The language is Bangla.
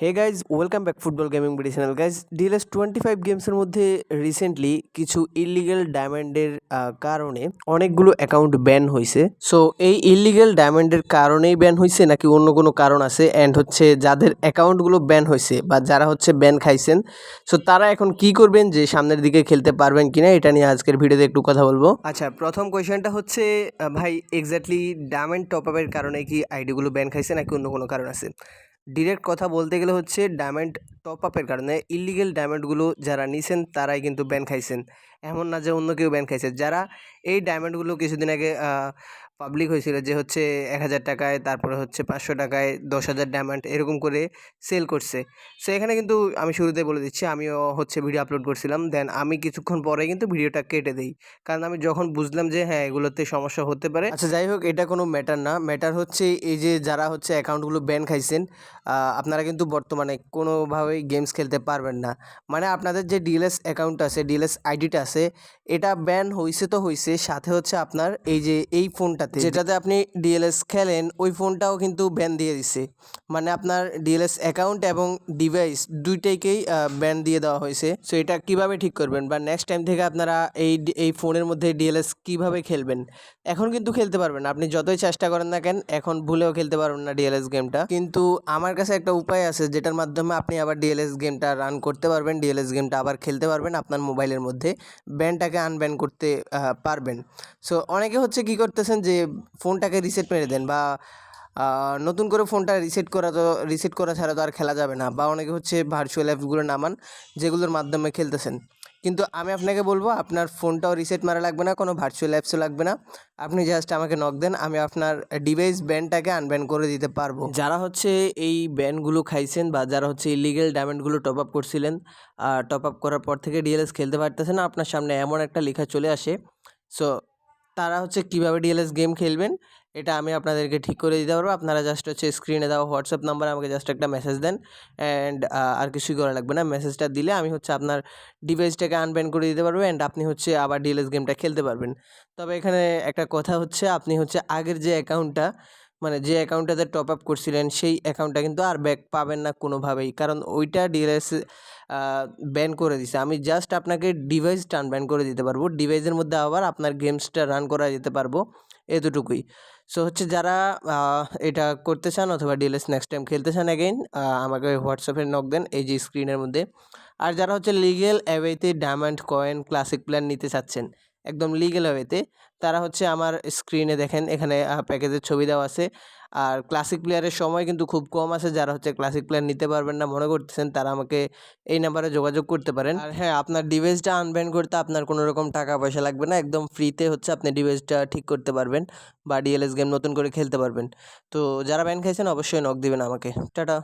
Hey guys welcome back football gaming BD channel guys DLS twenty five গেমসের মধ্যে রিসেন্টলি কিছু ইলিগেল ডায়মন্ডের কারণে অনেকগুলো অ্যাকাউন্ট ব্যান হয়েছে সো এই ইলিগেল ডায়মন্ডের কারণেই ব্যান হয়েছে নাকি অন্য কোনো কারণ আছে? অ্যান্ড হচ্ছে যাদের অ্যাকাউন্টগুলো ব্যান হয়েছে বা যারা হচ্ছে ব্যান খাইছেন সো তারা এখন কি করবেন যে সামনের দিকে খেলতে পারবেন কিনা এটা নিয়ে আজকের ভিডিওতে একটু কথা বলব। আচ্ছা প্রথম কোয়েশ্চেনটা হচ্ছে ভাই এক্স্যাক্টলি ডায়মন্ড টপ আপের কারণে কি আইডিগুলো ব্যান খাইছে নাকি অন্য কোনো কারণ আছে? ডিরেক্ট কথা বলতে গেলে হচ্ছে ডায়মন্ড টপ আপের কারণে ইলিগেল ডায়মন্ডগুলো যারা নিছেন, তারাই কিন্তু ব্যান খাইছেন। এমন না যে অন্য কেউ ব্যান খাইছে। যারা এই ডায়মন্ডগুলো কিছুদিন আগে পাবলিক হয়েছিল যে হচ্ছে এক হাজার টাকায়, তারপরে হচ্ছে পাঁচশো টাকায়, দশ হাজার ডায়মন্ড এরকম করে সেল করছে। সো এখানে কিন্তু আমি শুরুতে বলে দিচ্ছি, আমিও হচ্ছে ভিডিও আপলোড করছিলাম। দেন আমি কিছুক্ষণ পরে কিন্তু ভিডিওটা কেটে দিই। কারণ আমি যখন বুঝলাম যে হ্যাঁ এগুলোতে সমস্যা হতে পারে আচ্ছা যাই হোক, এটা কোনো ম্যাটার না। ম্যাটার হচ্ছে এই যে যারা হচ্ছে অ্যাকাউন্টগুলো ব্যান খাইছেন আপনারা কিন্তু বর্তমানে কোনোভাবেই গেমস খেলতে পারবেন না। মানে আপনাদের যে ডিএলএস অ্যাকাউন্ট আছে ডিএলএস আইডিটা আছে, এটা ব্যান হয়েছে তো হয়েছে সাথে হচ্ছে আপনার এই যে, এই ফোনটাতে যেটাতে যেটাতে আপনি ডিএলএস খেলেন, ওই ফোনটাও কিন্তু ব্যান দিয়ে দিছে। মানে আপনার ডিএলএস অ্যাকাউন্ট এবং ডিভাইস দুইটাইকেই ব্যান দিয়ে দেওয়া হয়েছে। সো এটা কীভাবে ঠিক করবেন? বা নেক্সট টাইম থেকে আপনারা এই এই ফোনের মধ্যে ডিএলএস কীভাবে খেলবেন? এখন কিন্তু খেলতে পারবেন। আপনি যতই চেষ্টা করেন না কেন, এখন ভুলেও খেলতে পারবেন না ডিএলএস গেমটা কিন্তু আমার কাছে একটা উপায় আছে, যেটার মাধ্যমে আপনি আবার ডিএলএস গেমটা রান করতে পারবেন। ডিএলএস গেমটা আবার খেলতে পারবেন আপনার মোবাইলের মধ্যে। ব্যানটাকে আনব্যান করতে পারবেন। সো অনেকে হচ্ছে কি করতেছেন যে ফোনটাকে রিসেট মেরে দেন বা নতুন করে ফোনটা রিসেট করা তো রিসেট করা ছাড়া তো আর খেলা যাবে না বা অনেকে হচ্ছে ভার্চুয়াল অ্যাপসগুলো নামান, যেগুলোর মাধ্যমে খেলতেছেন। কিন্তু আমি আপনাকে বলব, আপনার ফোনটাও রিসেট মারা লাগবে না, কোনো ভার্চুয়াল অ্যাপসও লাগবে না। আপনি জাস্ট আমাকে নক দেন, আমি আপনার ডিভাইস ব্যানটাকে আনব্যান করে দিতে পারব। যারা হচ্ছে এই ব্যানগুলো খাইছেন বা যারা হচ্ছে ইলিগেল ডায়মন্ডগুলো টপ আপ করছিলেন টপ আপ করার পর থেকে ডিএলএস খেলতে পারতেছেন, আপনার সামনে এমন একটা লেখা চলে আসে। সো তারা হচ্ছে কীভাবে ডিএলএস গেম খেলবেন, এটা আমি আপনাদেরকে ঠিক করে দিতে পারব। আপনারা জাস্ট হচ্ছে স্ক্রিনে দেওয়া হোয়াটসঅ্যাপ নাম্বার আমাকে জাস্ট একটা মেসেজ দেন অ্যান্ড আর কিছুই করা লাগবে না। মেসেজটা দিলে আমি হচ্ছে আপনার ডিভাইসটাকে আনব্যান্ড করে দিতে পারব অ্যান্ড আপনি হচ্ছে আবার ডিএলএস গেমটা খেলতে পারবেন। তবে এখানে একটা কথা হচ্ছে, আপনি হচ্ছে আগের যে অ্যাকাউন্টটা মানে যে অ্যাকাউন্টটাতে টপ আপ করছিলেন, সেই অ্যাকাউন্টটা কিন্তু আর ব্যাক পাবেন না কোনোভাবেই। কারণ ওইটা ডিএলএস ব্যান করে দিছে। আমি জাস্ট আপনাকে ডিভাইস টান ব্যান করে দিতে পারব। ডিভাইসের মধ্যে আবার আপনার গেমসটা রান করা যেতে পারব এতটুকুই। সো হচ্ছে যারা এটা করতে চান অথবা ডিএলএস নেক্সট টাইম খেলতে চান অ্যাগেইন আমাকে হোয়াটসঅ্যাপে নক দেন এই যে স্ক্রিনের মধ্যে। আর যারা হচ্ছে লিগেল অ্যাওয়েতে ডায়মন্ড কয়েন ক্লাসিক প্ল্যান নিতে চাচ্ছেন একদম লিগেল অ্যাওয়েতে তারা হচ্ছে আমার স্ক্রিনে দেখেন, এখানে প্যাকেজের ছবি দেওয়া আছে। আর ক্লাসিক প্লেয়ারের সময় কিন্তু খুব কম আছে, যারা হচ্ছে ক্লাসিক প্লেয়ার নিতে পারবেন না মনে করতেছেন, তারা আমাকে এই নাম্বারে যোগাযোগ করতে পারেন। আর হ্যাঁ আপনার ডিভাইসটা আনব্যান করতে আপনার কোনো রকম টাকা পয়সা লাগবে না, একদম ফ্রিতে হচ্ছে আপনি ডিভাইসটা ঠিক করতে পারবেন বা ডিএলএস গেম নতুন করে খেলতে পারবেন। তো যারা ব্যান খাইছেন অবশ্যই নক দিবেন আমাকে। টাটা।